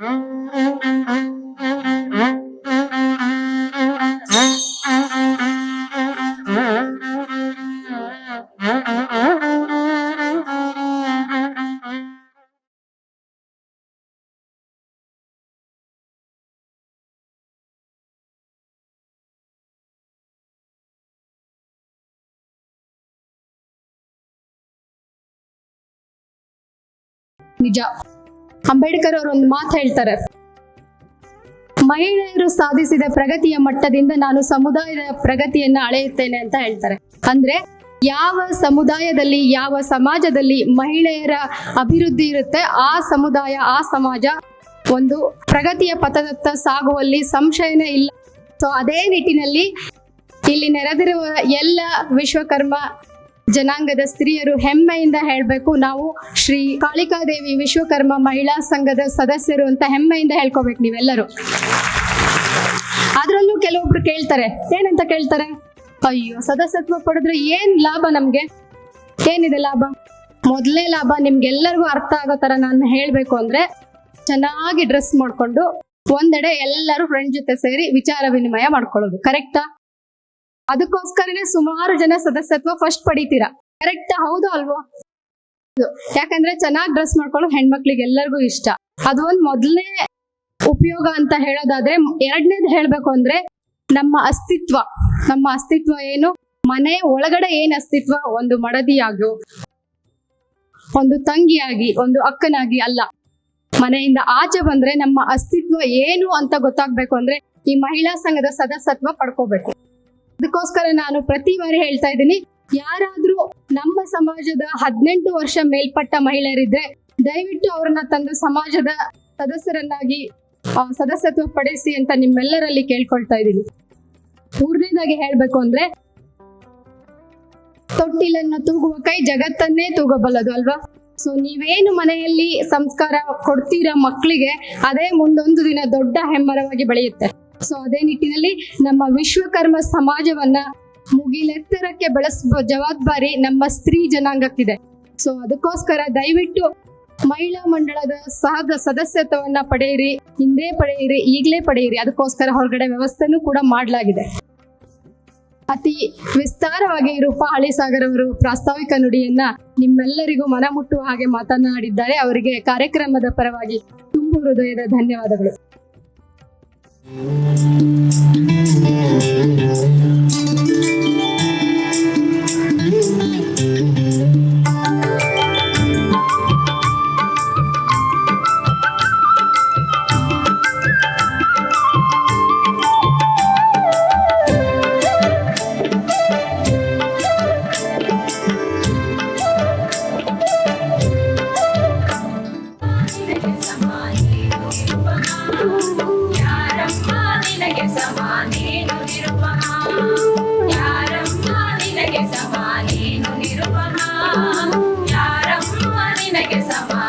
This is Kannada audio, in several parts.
Good job. ಅಂಬೇಡ್ಕರ್ ಅವರು ಒಂದು ಮಾತು ಹೇಳ್ತಾರೆ. ಮಹಿಳೆಯರು ಸಾಧಿಸಿದ ಪ್ರಗತಿಯ ಮಟ್ಟದಿಂದ ನಾನು ಸಮುದಾಯದ ಪ್ರಗತಿಯನ್ನ ಅಳೆಯುತ್ತೇನೆ ಅಂತ ಹೇಳ್ತಾರೆ. ಅಂದ್ರೆ ಯಾವ ಸಮುದಾಯದಲ್ಲಿ, ಯಾವ ಸಮಾಜದಲ್ಲಿ ಮಹಿಳೆಯರ ಅಭಿವೃದ್ಧಿ ಇರುತ್ತೆ, ಆ ಸಮುದಾಯ, ಆ ಸಮಾಜ ಒಂದು ಪ್ರಗತಿಯ ಪಥದತ್ತ ಸಾಗುವಲ್ಲಿ ಸಂಶಯನೇ ಇಲ್ಲ. ಸೊ ಅದೇ ನಿಟ್ಟಿನಲ್ಲಿ ಇಲ್ಲಿ ನೆರೆದಿರುವ ಎಲ್ಲ ವಿಶ್ವಕರ್ಮ ಜನಾಂಗದ ಸ್ತ್ರೀಯರು ಹೆಮ್ಮೆಯಿಂದ ಹೇಳಬೇಕು. ನಾವು ಶ್ರೀ ಕಾಳಿಕಾದೇವಿ ವಿಶ್ವಕರ್ಮ ಮಹಿಳಾ ಸಂಘದ ಸದಸ್ಯರು ಅಂತ ಹೆಮ್ಮೆಯಿಂದ ಹೇಳ್ಕೋಬೇಕು ನೀವೆಲ್ಲರೂ. ಅದರಲ್ಲೂ ಕೆಲವೊಬ್ರು ಕೇಳ್ತಾರೆ, ಏನಂತ ಕೇಳ್ತಾರೆ? ಅಯ್ಯೋ, ಸದಸ್ಯತ್ವ ಪಡೆದ್ರೆ ಏನ್ ಲಾಭ ನಮ್ಗೆ? ಏನಿದೆ ಲಾಭ? ಮೊದಲೇ ಲಾಭ ನಿಮ್ಗೆಲ್ಲರಿಗೂ ಅರ್ಥ ಆಗೋ ತರ ನಾನು ಹೇಳ್ಬೇಕು ಅಂದ್ರೆ, ಚೆನ್ನಾಗಿ ಡ್ರೆಸ್ ಮಾಡ್ಕೊಂಡು ಒಂದೆಡೆ ಎಲ್ಲರೂ ಫ್ರೆಂಡ್ ಜೊತೆ ಸೇರಿ ವಿಚಾರ ವಿನಿಮಯ ಮಾಡ್ಕೊಳ್ಳೋದು, ಕರೆಕ್ಟಾ? ಅದಕ್ಕೋಸ್ಕರನೇ ಸುಮಾರು ಜನ ಸದಸ್ಯತ್ವ ಫಸ್ಟ್ ಪಡಿತೀರಾ? ಕರೆಕ್ಟ್ ಹೌದು ಅಲ್ವಾ? ಯಾಕಂದ್ರೆ ಚೆನ್ನಾಗಿ ಡ್ರೆಸ್ ಮಾಡ್ಕೊಳ್ಳೋ ಹೆಣ್ಮಕ್ಳಿಗೆ ಎಲ್ಲರಿಗೂ ಇಷ್ಟ. ಅದು ಒಂದು ಮೊದಲನೇ ಉಪಯೋಗ ಅಂತ ಹೇಳೋದಾದ್ರೆ, ಎರಡನೇದು ಹೇಳ್ಬೇಕು ಅಂದ್ರೆ, ನಮ್ಮ ಅಸ್ತಿತ್ವ. ನಮ್ಮ ಅಸ್ತಿತ್ವ ಏನು? ಮನೆ ಒಳಗಡೆ ಏನ್ ಅಸ್ತಿತ್ವ? ಒಂದು ಮಡದಿಯಾಗಿ, ಒಂದು ತಂಗಿಯಾಗಿ, ಒಂದು ಅಕ್ಕನಾಗಿ ಅಲ್ಲ. ಮನೆಯಿಂದ ಆಚೆ ಬಂದ್ರೆ ನಮ್ಮ ಅಸ್ತಿತ್ವ ಏನು ಅಂತ ಗೊತ್ತಾಗ್ಬೇಕು ಅಂದ್ರೆ, ಈ ಮಹಿಳಾ ಸಂಘದ ಸದಸ್ಯತ್ವ ಪಡ್ಕೋಬೇಕು. ಅದಕ್ಕೋಸ್ಕರ ನಾನು ಪ್ರತಿ ಬಾರಿ ಹೇಳ್ತಾ ಇದ್ದೀನಿ, ಯಾರಾದ್ರೂ ನಮ್ಮ ಸಮಾಜದ ಹದಿನೆಂಟು ವರ್ಷ ಮೇಲ್ಪಟ್ಟ ಮಹಿಳೆಯರಿದ್ರೆ ದಯವಿಟ್ಟು ಅವ್ರನ್ನ ತಂದು ಸಮಾಜದ ಸದಸ್ಯರನ್ನಾಗಿ ಸದಸ್ಯತ್ವ ಪಡಿಸಿ ಅಂತ ನಿಮ್ಮೆಲ್ಲರಲ್ಲಿ ಕೇಳ್ಕೊಳ್ತಾ ಇದ್ದೀನಿ. ಮೂರನೇದಾಗಿ ಹೇಳ್ಬೇಕು ಅಂದ್ರೆ, ತೊಟ್ಟಿಲನ್ನು ತೂಗುವ ಕೈ ಜಗತ್ತನ್ನೇ ತೂಗಬಲ್ಲದು ಅಲ್ವಾ? ಸೊ ನೀವೇನು ಮನೆಯಲ್ಲಿ ಸಂಸ್ಕಾರ ಕೊಡ್ತೀರಾ ಮಕ್ಕಳಿಗೆ, ಅದೇ ಮುಂದೊಂದು ದಿನ ದೊಡ್ಡ ಹೆಮ್ಮರವಾಗಿ ಬೆಳೆಯುತ್ತೆ. ಸೊ ಅದೇ ನಿಟ್ಟಿನಲ್ಲಿ ನಮ್ಮ ವಿಶ್ವಕರ್ಮ ಸಮಾಜವನ್ನ ಮುಗಿಲೆತ್ತರಕ್ಕೆ ಬೆಳೆಸುವ ಜವಾಬ್ದಾರಿ ನಮ್ಮ ಸ್ತ್ರೀ ಜನಾಂಗಕ್ಕಿದೆ. ಸೊ ಅದಕ್ಕೋಸ್ಕರ ದಯವಿಟ್ಟು ಮಹಿಳಾ ಮಂಡಳದ ಸಹದ ಸದಸ್ಯತ್ವವನ್ನ ಪಡೆಯಿರಿ, ಹಿಂದೆ ಪಡೆಯಿರಿ, ಈಗಲೇ ಪಡೆಯಿರಿ, ಅದಕ್ಕೋಸ್ಕರ ಹೊರಗಡೆ ವ್ಯವಸ್ಥೆನೂ ಕೂಡ ಮಾಡಲಾಗಿದೆ. ಅತಿ ವಿಸ್ತಾರವಾಗಿ ರೂಪಾ ಹಳಿಸಾಗರ್ ಅವರು ಪ್ರಾಸ್ತಾವಿಕ ನುಡಿಯನ್ನ ನಿಮ್ಮೆಲ್ಲರಿಗೂ ಮನ ಮುಟ್ಟುವ ಹಾಗೆ ಮಾತನಾಡಿದ್ದಾರೆ. ಅವರಿಗೆ ಕಾರ್ಯಕ್ರಮದ ಪರವಾಗಿ ತುಂಬು ಹೃದಯದ ಧನ್ಯವಾದಗಳು. Música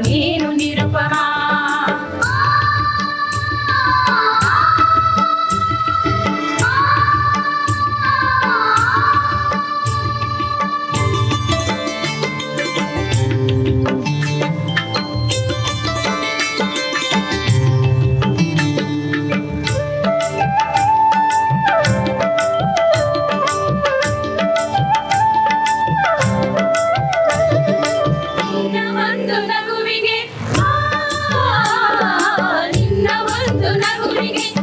ನೀನು ನಿರುಪಮ Thank you.